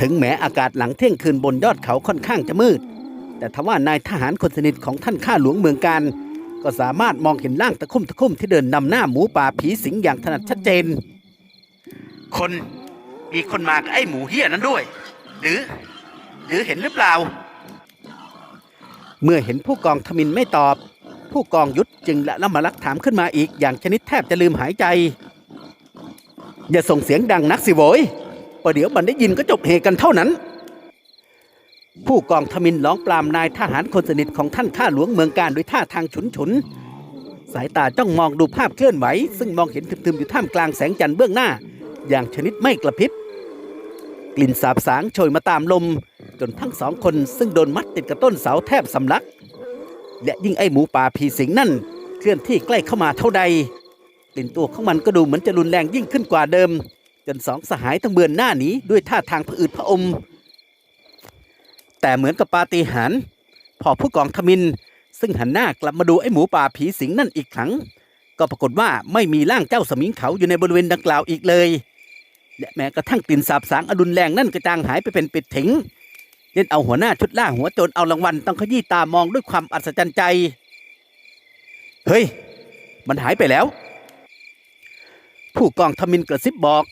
ถึงแม้อากาศหลังเที่ยงคืนบนยอดเขาค่อนข้างจะมืด แต่ทว่านายทหารคนสนิทของท่านข้าหลวงเมืองการ ก็สามารถมองเห็นร่างตะคุ่มตะคุ่มที่เดินนำหน้าหมูป่าผีสิงอย่างถนัดชัดเจน คนมีคนมากับไอ้หมูเฮี้ยนั้นด้วย หรือ หรือเห็นหรือเปล่า เมื่อเห็นผู้กองทมินไม่ตอบ ผู้กองยุทธจึงละละมาลักถามขึ้นมาอีกอย่างชนิดแทบจะลืมหายใจ อย่าส่งเสียงดังนักสิโวย ประเดี๋ยวมันได้ยินก็จบเหตุกันเท่านั้น ผู้กองทมินร้องปรามนายทหารคนสนิทของท่านข้าหลวงเมืองการด้วยท่าทางฉุนฉุน สายตาจ้องมองดูภาพเคลื่อนไหว ซึ่งมองเห็นทึมๆอยู่ท่ามกลางแสงจันทร์เบื้องหน้า อย่างชนิดไม่กระพริบกลิ่นสาบสางโชยมาตามลม จนทั้งสองคนซึ่งโดนมัดติดกับต้นเสาแทบสำลัก และยิ่งไอ้หมูป่าผีสิงนั่น เคลื่อนที่ใกล้เข้ามาเท่าใดกลิ่นตัวของมันก็ดูเหมือนจะรุนแรงยิ่งขึ้นกว่าเดิม จนสองสหายต้องเบือนหน้าหนีด้วยท่าทางผะอืดผะอม แต่เหมือนกับปาฏิหาริย์พอผู้กองทมิน ซึ่งหันหน้ากลับมาดูไอ้หมูป่าผีสิงนั่นอีกครั้ง ก็ปรากฏว่าไม่มีร่างเจ้าสมิงเขาอยู่ในบริเวณดังกล่าวอีกเลย และแม้กระทั่งกลิ่นสาบสางอดุนแรงนั่นกระจางหายไปเป็นปิดถิงเล่นเอาหัวหน้าชุดล่าหัวโจรเอารางวัลต้องขยี้ตามองด้วยความอัศจรรย์ใจ เฮ้ย มันหายไปแล้ว ผู้กองทมินกระซิบบอก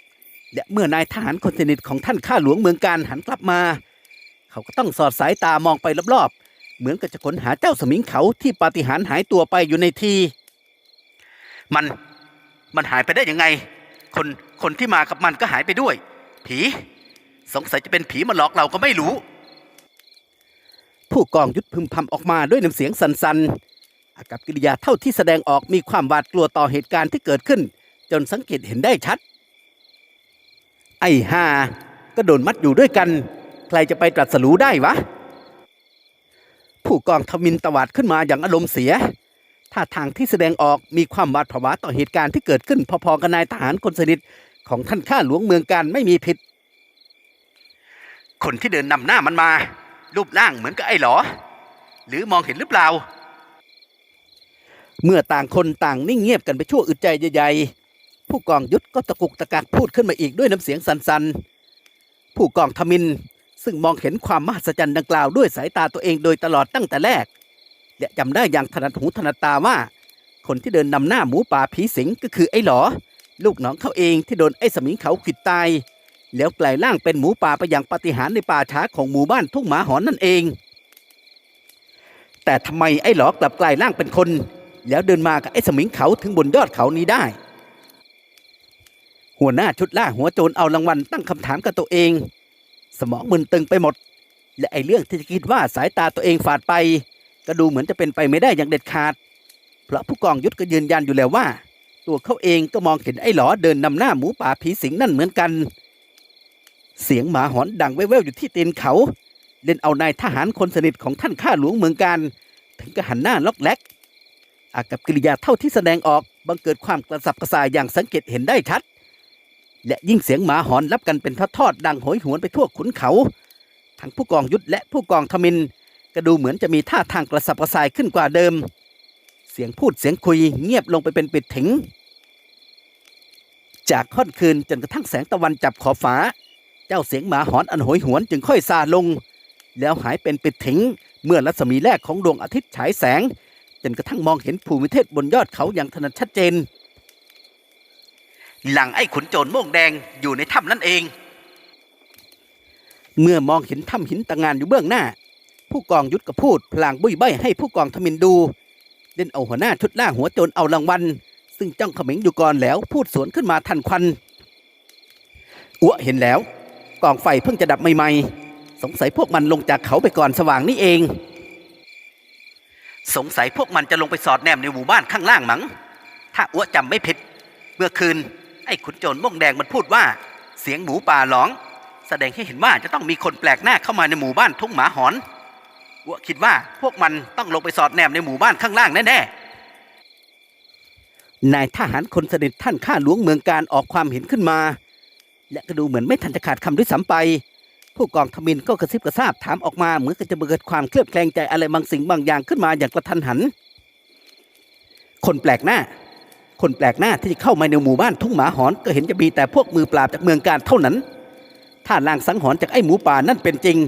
และเมื่อนายทหารคนสนิทของท่านข้าหลวงเมืองการหันกลับมา เขาก็ต้องสอดสายตามองไปรอบๆ เหมือนกับจะค้นหาเจ้าสมิงเขาที่ปาฏิหาริย์หายตัวไปอยู่ในที มันมันหายไปได้ยังไง คนคนที่มากับมันก็หายไปด้วย ผี สงสัยจะเป็นผีมาหลอกเราก็ไม่รู้ ผู้กองยุทธพึมพำออกมาด้วยน้ำเสียงสันๆอากับกิริยาเท่าที่แสดงออกมีความหวาดกลัวต่อเหตุการณ์ที่เกิดขึ้น จนสังเกตเห็นได้ชัด ไอ้ห่าก็โดนมัดอยู่ด้วยกัน ใครจะไปตรัสรู้ได้วะ ผู้กองทมินตวาดขึ้นมาอย่างอารมณ์เสียท่าทางที่แสดงออกมีความหวาดผวาต่อเหตุการณ์ที่เกิดขึ้นพอๆกับนายทหารคนสนิทของท่านข้าหลวงเมืองการไม่มีผิด คนที่เดินนำหน้ามันมา รูปร่างเหมือนกับไอ้หรอ หรือมองเห็นหรือเปล่า เมื่อต่างคนต่างนิ่งเงียบกันไปชั่วอึดใจใหญ่ๆ ผู้กองยุทธก็ตะกุกตะกักพูดขึ้นมาอีกด้วยน้ำเสียงสันๆผู้กองทมินซึ่งมองเห็นความมหัศจรรย์ดังกล่าวด้วยสายตาตัวเองโดยตลอดตั้งแต่แรกและจำได้อย่างถนัดหูถนัดตาว่า คนที่เดินนำหน้าหมูป่าผีสิงก็คือไอ้หลอ ลูกน้องเขาเองที่โดนไอ้สมิงเขาขิดตาย แล้วกลายร่างเป็นหมูป่าไปอย่างปาฏิหาริย์ในป่าช้าของหมู่บ้านทุ่งหมาหอนนั่นเอง แต่ทำไมไอ้หลอกลับกลายร่างเป็นคน แล้วเดินมากับไอ้สมิงเขาถึงบนยอดเขานี้ได้ หัวหน้าชุดล่าหัวโจรเอารางวัลตั้งคำถามกับตัวเอง สมองมึนตึงไปหมด และไอ้เรื่องที่จะคิดว่าสายตาตัวเองฝาดไป ก็ดูเหมือนจะเป็นไปไม่ได้อย่างเด็ดขาด เพราะผู้กองยุทธก็ยืนยันอยู่แล้วว่า ตัวเขาเองก็มองเห็นไอ้หลอเดินนำหน้าหมูป่าผีสิงนั่นเหมือนกัน เสียงหมาหอนดังแว่วๆอยู่ที่ตีนเขา เล่นเอานายทหารคนสนิทของท่านข้าหลวงเมืองการถึงกับหันหน้าล็อกแลกอากับกิริยาเท่าที่แสดงออกบังเกิดความกระสับกระส่ายอย่างสังเกตเห็นได้ชัด และยิ่งเสียงหมาหอนรับกันเป็นทอดๆดังโหยหวนไปทั่วขุนเขา ทั้งผู้กองยุทธและผู้กองทมินก็ดูเหมือนจะมีท่าทางกระสับกระส่ายขึ้นกว่าเดิม เสียงพูดเสียงคุยเงียบลงไปเป็นปิดถิงจากค่อนคืนจนกระทั่งแสงตะวันจับขอบฟ้า เจ้าเสียงหมาหอนอันโหยหวนจึงค่อยซาลง แล้วหายเป็นปิดถิงเมื่อรัศมีแรกของดวงอาทิตย์ฉายแสง จนกระทั่งมองเห็นภูมิเทศบนยอดเขาอย่างถนัดชัดเจน หลังไอ้ขุนโจรโม่งแดงอยู่ในถ้ำนั่นเอง เมื่อมองเห็นถ้ำหินตะงานอยู่เบื้องหน้า ผู้กองยุทธก็พูดพลางบุยใบให้ผู้กองทมินดู เล่นเอาหัวหน้าชุดล่าหัวโจรเอารางวัลซึ่งจ้องเขม็งอยู่ก่อนแล้วพูดสวนขึ้นมาทันควันอ้วเห็นแล้วกองไฟเพิ่งจะดับใหม่ๆ สงสัยพวกมันลงจากเขาไปก่อนสว่างนี่เอง สงสัยพวกมันจะลงไปสอดแนมในหมู่บ้านข้างล่างมั้งถ้าอ้วจำไม่ผิด เมื่อคืน ไอ้ขุนโจรม่วงแดงมันพูดว่า เสียงหมูป่าหลอง แสดงให้เห็นว่าจะต้องมีคนแปลกหน้าเข้ามาในหมู่บ้านทุ่งหมาหอนอ้วคิดว่าพวกมันต้องลงไปสอดแนมในหมู่บ้านข้างล่างแน่ๆนายทหารคนสนิทท่านข้าหลวงเมืองการออกความเห็นขึ้นมา และก็ดูเหมือนไม่ทันจะขาดคำด้วยซ้ำไป ผู้กองทมินก็กระซิบกระซาบถามออกมาเหมือนกับจะเกิดความเคลือบแคลงใจอะไรบางสิ่งบางอย่างขึ้นมาอย่างกระทันหัน คนแปลกหน้า คนแปลกหน้าที่จะเข้ามาในหมู่บ้านทุ่งหมาหอนก็เห็นจะมีแต่พวกมือปราบจากเมืองการเท่านั้น ถ้าลางสังหรณ์จากไอ้หมูป่านั่นเป็นจริง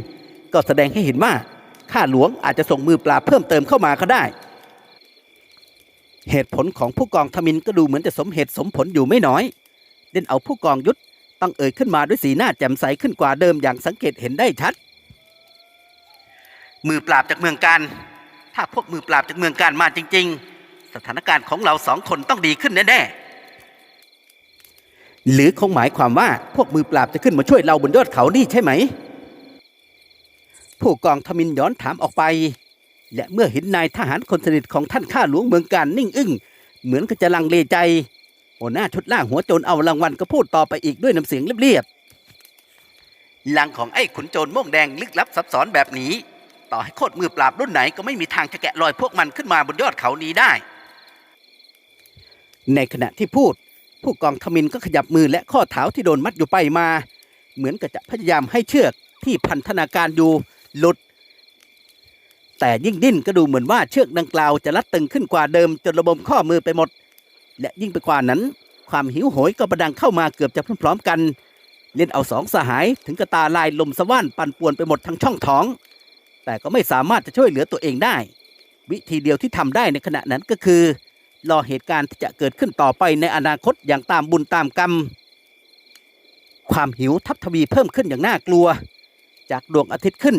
ก็แสดงให้เห็นว่าข้าหลวงอาจจะส่งมือปราบเพิ่มเติมเข้ามาก็ได้ เหตุผลของผู้กองทมินก็ดูเหมือนจะสมเหตุสมผลอยู่ไม่น้อย เด่นเอาผู้กองยุทธต้องเอ่ยขึ้นมาด้วยสีหน้าแจ่มใสขึ้นกว่าเดิมอย่างสังเกตเห็นได้ชัด มือปราบจากเมืองการ ถ้าพวกมือปราบจากเมืองการมาจริง ๆ สถานการณ์ของเราสองคนต้องดีขึ้นแน่ๆ หรือคงหมายความว่าพวกมือปราบจะขึ้นมาช่วยเราบนยอดเขานี่ใช่ไหม ผู้กองทมินย้อนถามออกไป และเมื่อเห็นนายทหารคนสนิทของท่านข้าหลวงเมืองการนิ่งอึ้งเหมือนกับจะลังเลใจหัวหน้าชุดล่าหัวโจรเอารางวัลก็พูดต่อไปอีกด้วยน้ำเสียงเรียบๆลังของไอ้ขุนโจรโม่งแดงลึกลับซับซ้อนแบบนี้ ต่อให้โคตรมือปราบรุ่นไหนก็ไม่มีทางจะแกะรอยพวกมันขึ้นมาบนยอดเขานี้ได้ ในขณะที่พูด ผู้กองทมินก็ขยับมือและข้อเท้าที่โดนมัดอยู่ไปมา เหมือนกับจะพยายามให้เชือกที่พันธนาการอยู่หลุด แต่ยิ่งดิ้นก็ดูเหมือนว่าเชือกดังกล่าวจะรัดตึงขึ้นกว่าเดิมจนระบมข้อมือไปหมด และยิ่งไปกว่านั้น ความหิวโหยก็ประดังเข้ามาเกือบจะพร้อมๆกันเล่นเอาสองสหายถึงกระตาลายลมสว่านปั่นป่วนไปหมดทั้งช่องท้อง แต่ก็ไม่สามารถจะช่วยเหลือตัวเองได้ วิธีเดียวที่ทำได้ในขณะนั้นก็คือ รอเหตุการณ์ที่จะเกิดขึ้นต่อไปในอนาคตอย่างตามบุญตามกรรม ความหิวทับทวีเพิ่มขึ้นอย่างน่ากลัว จากดวงอาทิตย์ขึ้น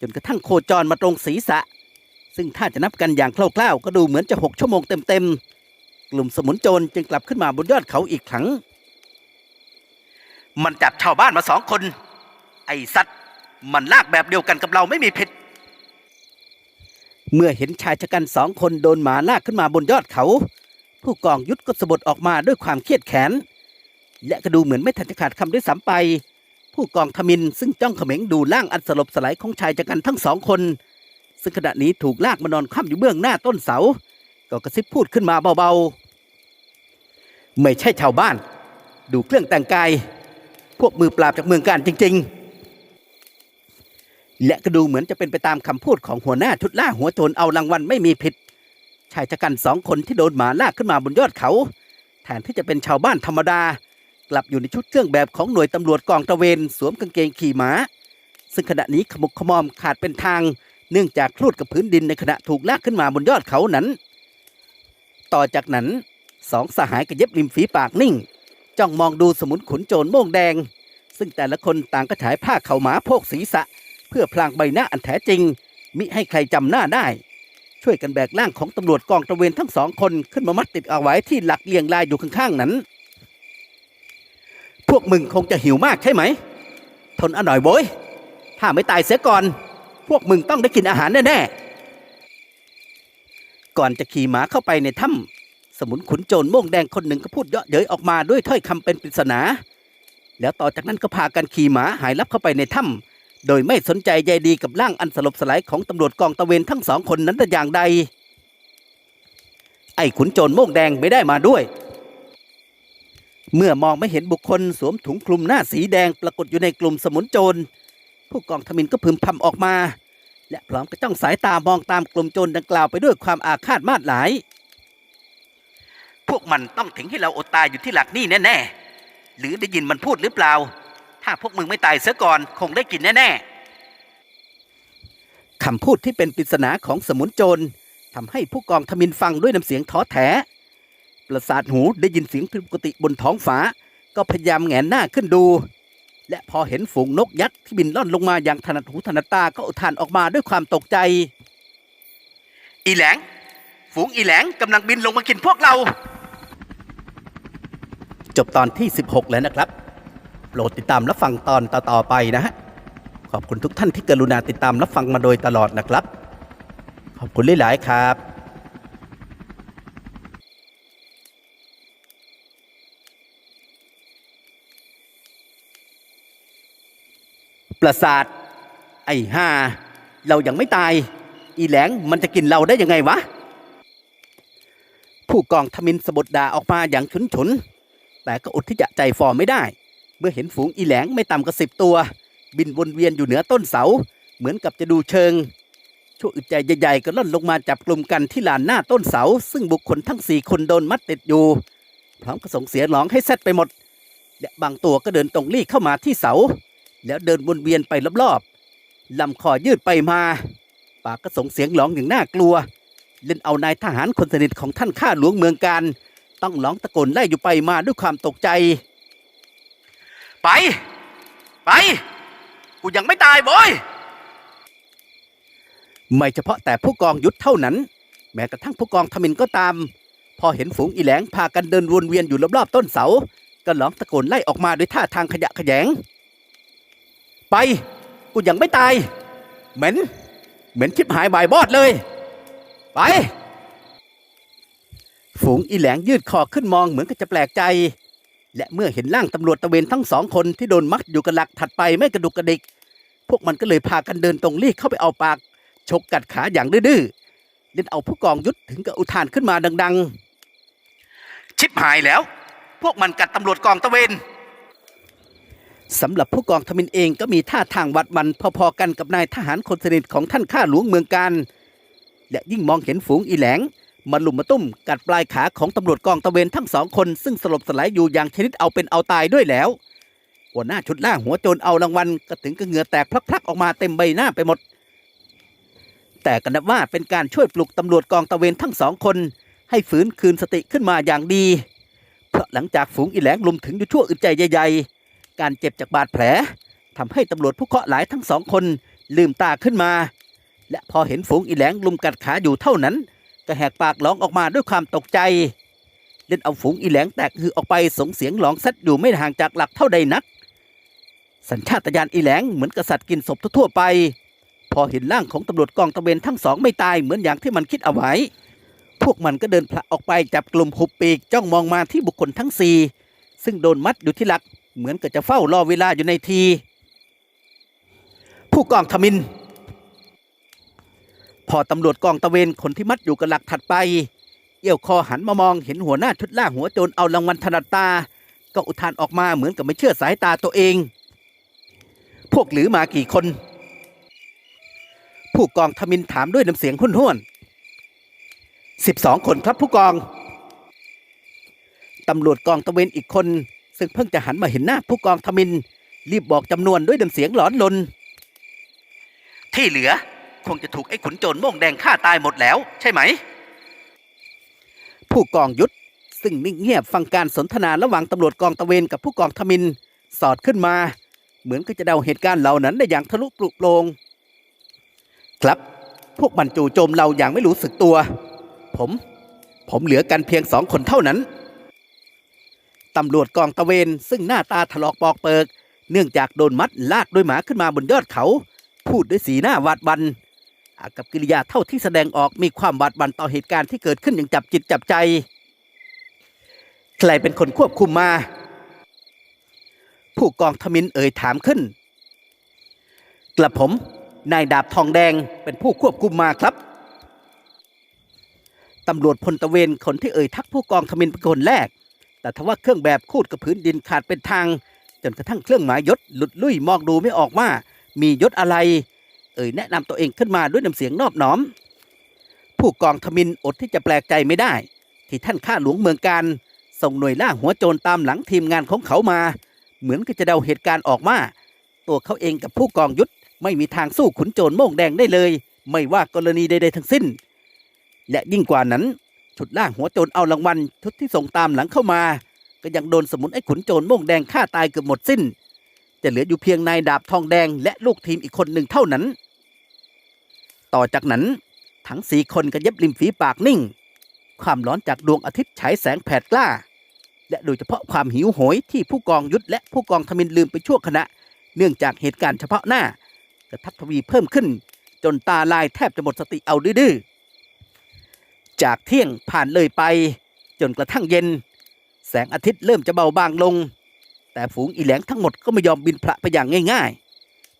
จนกระทั่งโคจรมาตรงศีรษะ ซึ่งถ้าจะนับกันอย่างคร่าวๆก็ดูเหมือนจะหกชั่วโมงเต็มๆกลุ่มสมุนโจรจึงกลับขึ้นมาบนยอดเขาอีกครั้ง มันจับชาวบ้านมาสองคน ไอ้สัตว์ มันลากแบบเดียวกันกับเราไม่มีผิด เมื่อเห็นชายชะกันสองคนโดนหมาลากขึ้นมาบนยอดเขา ผู้กองยุทธก็สะบดออกมาด้วยความเครียดแค้นและก็ดูเหมือนไม่ทันจะขาดคำด้วยซ้ำไป ผู้กองทมินซึ่งจ้องเขม็งดูร่างอันสลบสลายของชายชะกันทั้งสองคน ซึ่งขณะนี้ถูกลากมานอนคว่ำอยู่เบื้องหน้าต้นเสา ก็กระซิบพูดขึ้นมาเบาๆ ไม่ใช่ชาวบ้าน ดูเครื่องแต่งกาย พวกมือปราบจากเมืองการจริง ๆ และก็ดูเหมือนจะเป็นไปตามคำพูดของหัวหน้าชุดล่าหัวโจรเอารางวัลไม่มีผิด ชายชะกันสองคนที่โดนหมาลากขึ้นมาบนยอดเขาแทนที่จะเป็นชาวบ้านธรรมดา กลับอยู่ในชุดเครื่องแบบของหน่วยตำรวจกองตระเวนสวมกางเกงขี่ม้า ซึ่งขณะนี้ขมุกขมอมขาดเป็นทาง เนื่องจากคลูดกับพื้นดินในขณะถูกลากขึ้นมาบนยอดเขานั้น ต่อจากนั้นสองสหายกระเย็บริมฝีปากนิ่งจ้องมองดูสมุนขุนโจรโม่งแดง ซึ่งแต่ละคนต่างก็ฉายผ้าเข่าหมาโพกศีรษะ เพื่อพลางใบหน้าอันแท้จริง มิให้ใครจำหน้าได้ ช่วยกันแบกร่างของตำรวจกองตระเวนทั้งสองคนขึ้นมามัดติดเอาไว้ที่หลักเลียงรายอยู่ข้างๆนั้น พวกมึงคงจะหิวมากใช่ไหม ทนอหน่อยโว้ยถ้าไม่ตายเสียก่อน พวกมึงต้องได้กินอาหารแน่ๆก่อนจะขี่หมาเข้าไปในถ้ำสมุนขุนโจรโม่งแดงคนหนึ่งก็พูดเยาะเย้ยออกมาด้วยถ้อยคำเป็นปริศนา แล้วต่อจากนั้นก็พากันขี่หมาหายลับเข้าไปในถ้ำ โดยไม่สนใจใยดีกับร่างอันสลบสลายของตำรวจกองตะเวนทั้งสองคนนั้นแต่อย่างใด ไอ้ขุนโจรโม่งแดงไม่ได้มาด้วย เมื่อมองไม่เห็นบุคคลสวมถุงคลุมหน้าสีแดงปรากฏอยู่ในกลุ่มสมุนโจร ผู้กองทมินก็พึมพำออกมา และพร้อมกับจ้องสายตามองตามกลุ่มโจรดังกล่าวไปด้วยความอาฆาตมาดหลาย พวกมันต้องถึงให้เราอดตายอยู่ที่หลักนี่แน่ๆหรือได้ยินมันพูดหรือเปล่า ถ้าพวกมึงไม่ตายเสียก่อนคงได้กินแน่ๆคำพูดที่เป็นปริศนาของสมุนโจรทำให้ผู้กองทมินฟังด้วยน้ำเสียงท้อแท้ประสาทหูได้ยินเสียงผิดปกติบนท้องฟ้า ก็พยายามแหงนหน้าขึ้นดู และพอเห็นฝูงนกยักษ์ที่บินล่อนลงมาอย่างถนัดหูถนัดตาก็อุทานออกมาด้วยความตกใจ อีแหลง ฝูงอีแหลงกำลังบินลงมากินพวกเรา จบตอนที่ 16 แล้วนะครับ โปรดติดตามรับฟังตอนต่อๆไปนะฮะ ขอบคุณทุกท่านที่กรุณาติดตามรับฟังมาโดยตลอดนะครับ ขอบคุณหลาย ๆ ครับประสาทไอ้ห่าเรายังไม่ตาย อีแหลงมันจะกินเราได้ยังไงวะ ผู้กองทมินสะบดดาออกมาอย่างฉุนฉุนๆแต่ก็อดที่จะใจฟอไม่ได้ เมื่อเห็นฝูงอีแหลงไม่ต่ำกว่าสิบตัว บินวนเวียนอยู่เหนือต้นเสา เหมือนกับจะดูเชิงชั่วอึดใจใหญ่ๆก็ล่อนลงมาจับกลุ่มกันที่ลานหน้าต้นเสา ซึ่งบุคคลทั้งสี่คนโดนมัดติดอยู่ พร้อมกับส่งเสียงร้องให้แซดไปหมด และบางตัวก็เดินตรงลี่เข้ามาที่เสา แล้วเดินวนเวียนไปรอบๆลำคอยืดไปมา ปากก็ส่งเสียงร้องอย่างน่ากลัว เล่นเอานายทหารคนสนิทของท่านข้าหลวงเมืองการ ต้องร้องตะโกนไล่อยู่ไปมาด้วยความตกใจ ไป ไป กูยังไม่ตายบอยไม่เฉพาะแต่ผู้กองยุทธเท่านั้น แม้กระทั่งผู้กองทมินก็ตาม พอเห็นฝูงอีแหลงพากันเดินวนเวียนอยู่รอบๆต้นเสา ก็ร้องตะโกนไล่ออกมาด้วยท่าทางขยะแขยง ไป กูยังไม่ตาย เหม็น เหม็นชิบหายบายบอดเลย ไป ฝูงอีแหลงยืดคอขึ้นมองเหมือนกับจะแปลกใจ และเมื่อเห็นร่างตำรวจตะเวนทั้งสองคนที่โดนมัดอยู่กับหลักถัดไปไม่กระดุกกระดิก พวกมันก็เลยพากันเดินตรงลี่เข้าไปเอาปาก ชกกัดขาอย่างดื้อๆเล่นเอาผู้กองยุทธถึงกับอุทานขึ้นมาดัง ๆ ชิบหายแล้ว พวกมันกัดตำรวจกองตะเวนสำหรับผู้กองทมินเองก็มีท่าทางวัดมันพอๆกันกับนายทหารคนสนิทของท่านข้าหลวงเมืองการ และยิ่งมองเห็นฝูงอีแหลง มาลุมมาตุ้มกัดปลายขาของตำรวจกองตะเวนทั้งสองคน ซึ่งสลบสลายอยู่อย่างชนิดเอาเป็นเอาตายด้วยแล้ว หัวหน้าชุดล่าหัวโจรเอารางวัลก็ถึงกับเหงื่อแตกพลักๆออกมาเต็มใบหน้าไปหมด แต่ก็นับว่าเป็นการช่วยปลุกตำรวจกองตะเวนทั้งสองคน ให้ฝืนคืนสติขึ้นมาอย่างดี เพราะหลังจากฝูงอีแหลงลุมถึงอยู่ชั่วอึดใจใหญ่ๆการเจ็บจากบาดแผลทำให้ตำรวจผู้เคาะหลายทั้งสองคนลืมตาขึ้นมา และพอเห็นฝูงอีแหลงลุมกัดขาอยู่เท่านั้น ก็แหกปากร้องออกมาด้วยความตกใจเล่นเอาฝูงอีแหลงแตกฮือออกไปส่งเสียงร้องซัดอยู่ไม่ห่างจากหลักเท่าใดนัก สัญชาตญาณอีแหลงเหมือนกษัตริย์กินศพทั่วไป พอเห็นร่างของตำรวจกองตระเวนทั้งสองไม่ตายเหมือนอย่างที่มันคิดเอาไว้ พวกมันก็เดินผละออกไปจับกลุ่มหุบปีกจ้องมองมาที่บุคคลทั้งสี่ซึ่งโดนมัดอยู่ที่หลัก เหมือนกับจะเฝ้ารอเวลาอยู่ในที ผู้กองทมิน พอตำรวจกองตะเวนคนที่มัดอยู่กับหลักถัดไป เอี่ยวคอหันมามองเห็นหัวหน้าชุดล่าหัวโจรเอารางวัลถนัดตา ก็อุทานออกมาเหมือนกับไม่เชื่อสายตาตัวเอง พวกหรือมากี่คน ผู้กองทมินถามด้วยน้ำเสียงห้นห้วนสิบสองคนครับผู้กอง ตำรวจกองตะเวนอีกคน ซึ่งเพิ่งจะหันมาเห็นหน้าผู้กองทมิน รีบบอกจำนวนด้วยน้ำเสียงหลอนลน ที่เหลือ คงจะถูกไอ้ขุนโจรโม่งแดงฆ่าตายหมดแล้ว ใช่ไหม ผู้กองยุทธซึ่งนิ่งเงียบฟังการสนทนาระหว่างตำรวจกองตะเวนกับผู้กองทมิน สอดขึ้นมา เหมือนก็จะเดาเหตุการณ์เหล่านั้นได้อย่างทะลุปลุกโปรงครับพวกมันจู่โจมเราอย่างไม่รู้สึกตัว ผม ผมเหลือกันเพียงสองคนเท่านั้น ตำรวจกองตะเวนซึ่งหน้าตาถลอกปอกเปิก เนื่องจากโดนมัดลากด้วยหมาขึ้นมาบนยอดเขา พูดด้วยสีหน้าหวาดหวัน อากับกิริยาเท่าที่แสดงออกมีความหวาดหวันต่อเหตุการณ์ที่เกิดขึ้นอย่างจับจิตจับใจ ใครเป็นคนควบคุมมา ผู้กองทมินเอ่ยถามขึ้น กระผมนายดาบทองแดงเป็นผู้ควบคุมมาครับตำรวจพลตะเวนคนที่เอ่ยทักผู้กองทมินเป็นคนแรก แต่ทว่าเครื่องแบบคูดกับพื้นดินขาดเป็นทาง จนกระทั่งเครื่องหมายยศหลุดลุ่ยมองดูไม่ออกว่า มียศอะไร เอ่ยแนะนำตัวเองขึ้นมาด้วยน้ำเสียงนอบน้อม ผู้กองทมินอดที่จะแปลกใจไม่ได้ ที่ท่านข้าหลวงเมืองการส่งหน่วยล่าหัวโจรตามหลังทีมงานของเขามา เหมือนก็จะเดาเหตุการณ์ออกมาตัวเขาเองกับผู้กองยุทธไม่มีทางสู้ขุนโจรโม่งแดงได้เลย ไม่ว่ากรณีใดๆทั้งสิ้น และยิ่งกว่านั้น ชุดล่าหัวโจรเอารางวัลชุดที่ส่งตามหลังเข้ามา ก็ยังโดนสมุนไอ้ขุนโจรโม่งแดงฆ่าตายเกือบหมดสิ้น จะเหลืออยู่เพียงนายดาบทองแดงและลูกทีมอีกคนหนึ่งเท่านั้น ต่อจากนั้นทั้งสี่คนก็เย็บริมฝีปากนิ่ง ความร้อนจากดวงอาทิตย์ฉายแสงแผดกล้า และโดยเฉพาะความหิวโหยที่ผู้กองยุทธและผู้กองทมินลืมไปชั่วขณะ เนื่องจากเหตุการณ์เฉพาะหน้ากระทับทวีเพิ่มขึ้น จนตาลายแทบจะหมดสติเอาดื้อจากเที่ยงผ่านเลยไป จนกระทั่งเย็น แสงอาทิตย์เริ่มจะเบาบางลง แต่ฝูงอีแหลงทั้งหมดก็ไม่ยอมบินพระไปอย่างง่ายๆ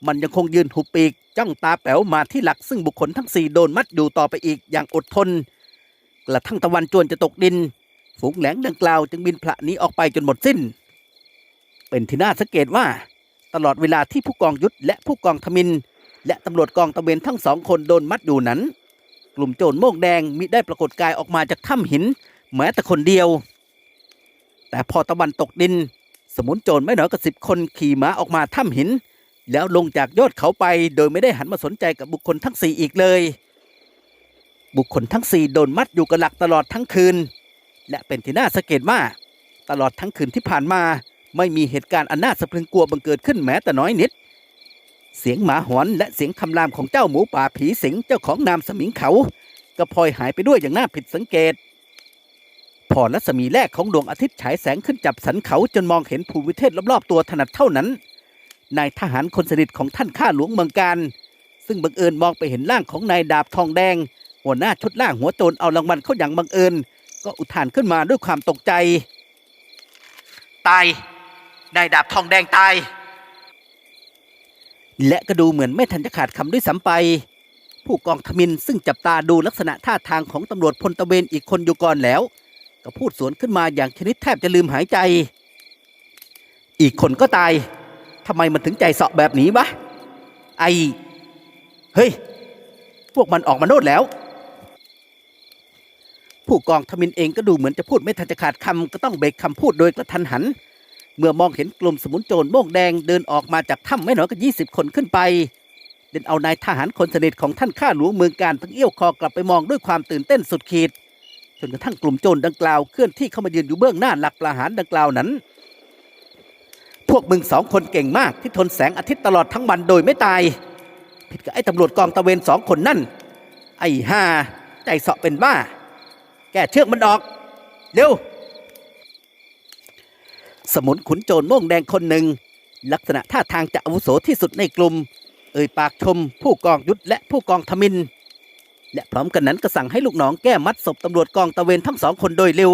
มันยังคงยืนหุบปีกจ้องตาแป๋วมาที่หลักซึ่งบุคคลทั้งสี่โดนมัดอยู่ต่อไปอีกอย่างอดทนกระทั่งตะวันจวนจะตกดิน ฝูงแหลงดังกล่าวจึงบินพระนี้ออกไปจนหมดสิ้น เป็นที่น่าสังเกตว่า ตลอดเวลาที่ผู้กองยุทธและผู้กองทมิน และตำรวจกองตะเวนทั้งสองคนโดนมัดอยู่นั้น กลุ่มโจรโม่งแดงมิได้ปรากฏกายออกมาจากถ้ำหินแม้แต่คนเดียว แต่พอตะวันตกดิน สมุนโจรไม่น้อยกว่าสิบคนขี่ม้าออกมาถ้ำหิน แล้วลงจากยอดเขาไปโดยไม่ได้หันมาสนใจกับบุคคลทั้งสี่อีกเลย บุคคลทั้งสี่โดนมัดอยู่กับหลักตลอดทั้งคืน และเป็นที่น่าสังเกตว่าตลอดทั้งคืนที่ผ่านมา ไม่มีเหตุการณ์อันน่าสะพรึงกลัวบังเกิดขึ้นแม้แต่น้อยนิด เสียงหมาหอนและเสียงคำรามของเจ้าหมูป่าผีสิงเจ้าของนามสมิงเขา ก็พลอยหายไปด้วยอย่างน่าผิดสังเกต พอรัศมีแรกของดวงอาทิตย์ฉายแสงขึ้นจับสันเขาจนมองเห็นภูมิเทศรอบๆตัวถนัดเท่านั้น นายทหารคนสนิทของท่านข้าหลวงเมืองการ ซึ่งบังเอิญมองไปเห็นร่างของนายดาบทองแดง หัวหน้าชุดล่างหัวโจรเอารางวัลเขาอย่างบังเอิญ ก็อุทานขึ้นมาด้วยความตกใจ ตายนายดาบทองแดงตาย และก็ดูเหมือนไม่ทันจะขาดคำด้วยซ้ำไป ผู้กองทมินซึ่งจับตาดูลักษณะท่าทางของตำรวจพลตระเวนอีกคนอยู่ก่อนแล้ว ก็พูดสวนขึ้นมาอย่างชนิดแทบจะลืมหายใจ อีกคนก็ตาย ทำไมมันถึงใจเสาะแบบนี้วะไอเฮ้ย พวกมันออกมาโน่นแล้ว ผู้กองทมินเองก็ดูเหมือนจะพูดไม่ทันจะขาดคำก็ต้องเบรกคำพูดโดยกระทันหัน เมื่อมองเห็นกลุ่มสมุนโจรโม่งแดงเดินออกมาจากถ้ำไม่น้อยกว่ายี่สิบคนขึ้นไปเดินเอานายทหารคนสนิทของท่านข้าหลวงเมืองการทั้งเอี้ยวคอกลับไปมองด้วยความตื่นเต้นสุดขีดจนกระทั่งกลุ่มโจรดังกล่าวเคลื่อนที่เข้ามายืนอยู่เบื้องหน้าหลักประหารดังกล่าวนั้น วกมึงสองคนเก่งมากที่ทนแสงอาทิตย์ตลอดทั้งวันโดยไม่ตาย ผิดกับไอ้ตำรวจกองตะเวนสองคนนั่น ไอ้ห่าใจเสาะเป็นบ้า แกเชือกมันออก เร็ว สมุนขุนโจรโม่งแดงคนหนึ่ง ลักษณะท่าทางจะอาวุโสที่สุดในกลุ่ม เอ่ยปากชม ผู้กองยุทธและผู้กองทมิน และพร้อมกันนั้นก็สั่งให้ลูกน้องแก้มัดศพตำรวจกองตะเวนทั้งสองคนโดยเร็ว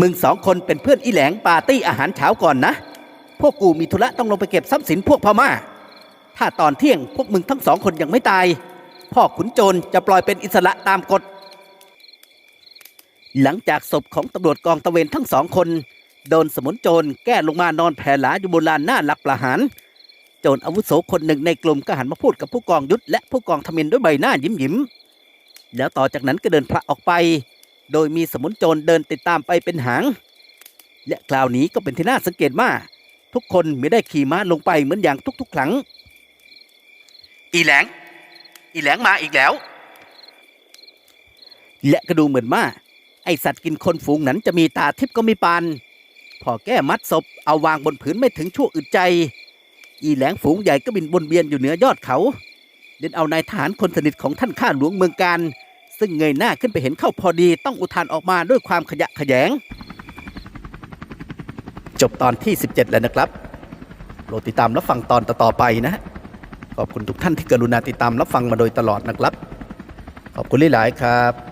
มึงสองคนเป็นเพื่อนอีแหลงปาร์ตี้อาหารเช้าก่อนนะ พวกกูมีธุระต้องลงไปเก็บทรัพย์สินพวกพม่า ถ้าตอนเที่ยงพวกมึงทั้งสองคนยังไม่ตาย พ่อขุนโจรจะปล่อยเป็นอิสระตามกฎ หลังจากศพของตำรวจกองตะเวนทั้งสองคน โดนสมุนโจรแก้ลงมานอนแผ่หลาอยู่บนลานหน้าหลักประหาร โจรอาวุโสคนหนึ่งในกลุ่มก็หันมาพูดกับผู้กองยุทธและผู้กองทมินด้วยใบหน้ายิ้มยิ้มแล้วต่อจากนั้นก็เดินพระออกไป โดยมีสมุนโจรเดินติดตามไปเป็นหาง และคราวนี้ก็เป็นที่น่าสังเกตว่าทุกคนไม่ได้ขี่ม้าลงไปเหมือนอย่างทุกๆ ครั้ง อีแหลง อีแหลงมาอีกแล้ว และก็ดูเหมือนว่า ไอสัตว์กินคนฝูงนั้นจะมีตาทิพย์ก็มีปาน พอแก้มัดศพเอาวางบนผืนไม่ถึงชั่วอึดใจ อีแหลงฝูงใหญ่ก็บินวนเวียนอยู่เหนือยอดเขาเดินเอานายทหารคนสนิทของท่านข้าหลวงเมืองการ ซึ่งเงยหน้าขึ้นไปเห็นเข้าพอดีต้องอุทานออกมาด้วยความขยะแขยง จบตอนที่ 17 แล้วนะครับโปรดติดตามรับฟังตอนต่อๆไปนะฮะขอบคุณทุกท่านที่กรุณาติดตามรับฟังมาโดยตลอดนะครับ ขอบคุณหลายๆครับ